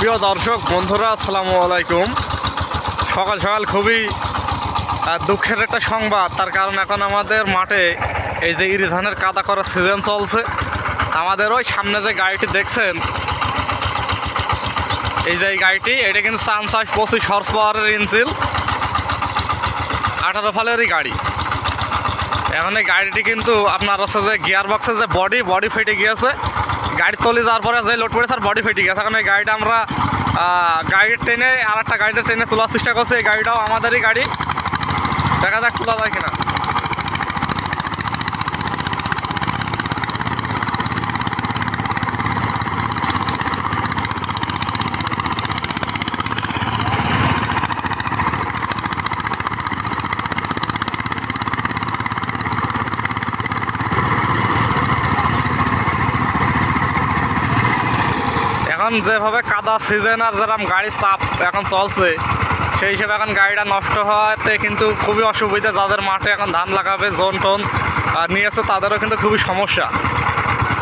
প্রিয় দর্শক, বন্ধুরা, আসসালামু আলাইকুম। সকাল সকাল খুবই দুঃখের একটা সংবাদ। তার কারণ এখন আমাদের মাঠে এই যে ইরি ধানের কাদা করার সিজন চলছে, আমাদের ওই সামনে যে গাড়িটি দেখছেন, এই যে এই গাড়িটি, এটা কিন্তু সানসাইজ পঁচিশ হর্স পাওয়ারের ইঞ্জিল আঠারো ফালেরই গাড়ি। এখন এই গাড়িটি কিন্তু আপনার হচ্ছে যে গিয়ার বক্সের যে বডি বডি ফেটে গিয়েছে গাড়ি তলে যাওয়ার পরে যে লোড করেছে আর বডি ফেটে গেছে এখন এই গাড়িটা আমরা গাড়ির ট্রেনে আর একটা গাড়িটা ট্রেনে তোলার চেষ্টা করছি। এই গাড়িটাও আমাদেরই গাড়ি। দেখা যাক তোলা যায় কিনা। এখন যেভাবে কাদা সিজন আর যেরকম গাড়ির চাপ এখন চলছে, সেই হিসেবে এখন গাড়িটা নষ্ট হওয়াতে কিন্তু খুবই অসুবিধা। যাদের মাঠে এখন ধান লাগাবে, জোন টোন নিয়েছে, তাদেরও কিন্তু খুবই সমস্যা।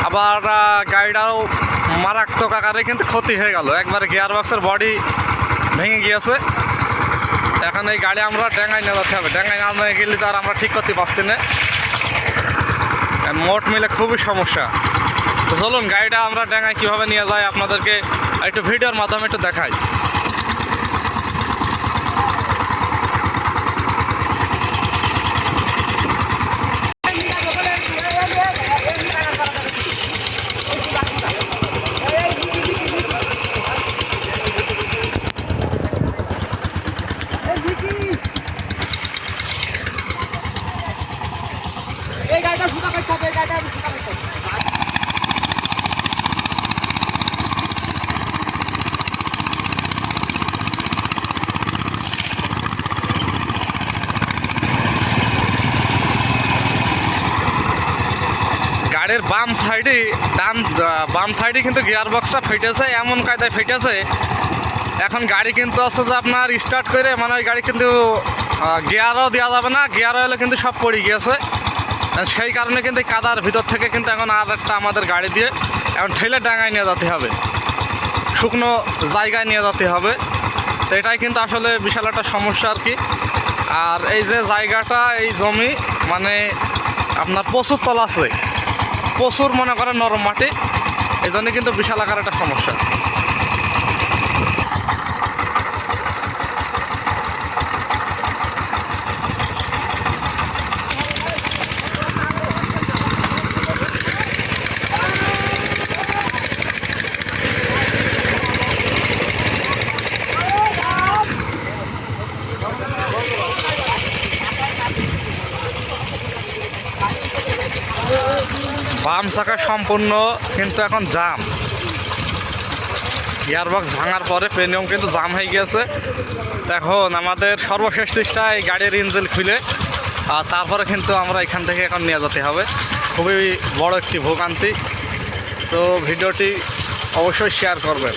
আবার গাড়িটাও মারাত্মক আকারে কিন্তু ক্ষতি হয়ে গেল। একবার গিয়ার বক্সের বডি ভেঙে গিয়েছে। এখন এই গাড়ি আমরা ডেঙ্গাই নিয়ে যেতে হবে। ডেঙ্গাই না গেলে তো আর আমরা ঠিক করতে পারছি না। মোট মিলে খুবই সমস্যা। তো চলুন, গাড়িটা আমরা ডেঙ্গায় কীভাবে নিয়ে যাই আপনাদেরকে একটু ভিডিওর মাধ্যমে একটু দেখাই। এই গাড়িটা এই গাড়িটা গাড়ির বাম সাইডে ডান বাম সাইডে কিন্তু গিয়ার বক্সটা ফেটেছে, এমন কায়দায় ফেটেছে। এখন গাড়ি কিন্তু আছে যে আপনার স্টার্ট করে মানে ওই গাড়ি কিন্তু গিয়ারও দেওয়া যাবে না গিয়ার এলে কিন্তু সব পড়ে গিয়েছে। সেই কারণে কিন্তু কাদার ভিতর থেকে কিন্তু এখন আর একটা আমাদের গাড়ি দিয়ে এখন ঠেলে ডাঙায় নিয়ে যেতে হবে। শুকনো জায়গায় নিয়ে যেতে হবে। তো এটাই কিন্তু আসলে বিশাল একটা সমস্যা আর কি। আর এই যে জায়গাটা, এই জমি মানে আপনার প্রচুর তল আছে। প্রচুর মনে করেন নরম মাটি এই কিন্তু বিশাল আকার একটা সমস্যা। বাম চাকা সম্পূর্ণ, কিন্তু এখন জাম। গিয়ারবক্স ভাঙার পরে প্রেমিয়াম কিন্তু জাম হয়ে গিয়েছে। এখন আমাদের সর্বশেষ চেষ্টা এই গাড়ির ইঞ্জিন খুলে, আর তারপরে কিন্তু আমরা এখান থেকে এখন নিয়ে যেতে হবে। খুবই বড় একটি ভোগান্তি। তো ভিডিওটি অবশ্যই শেয়ার করবেন।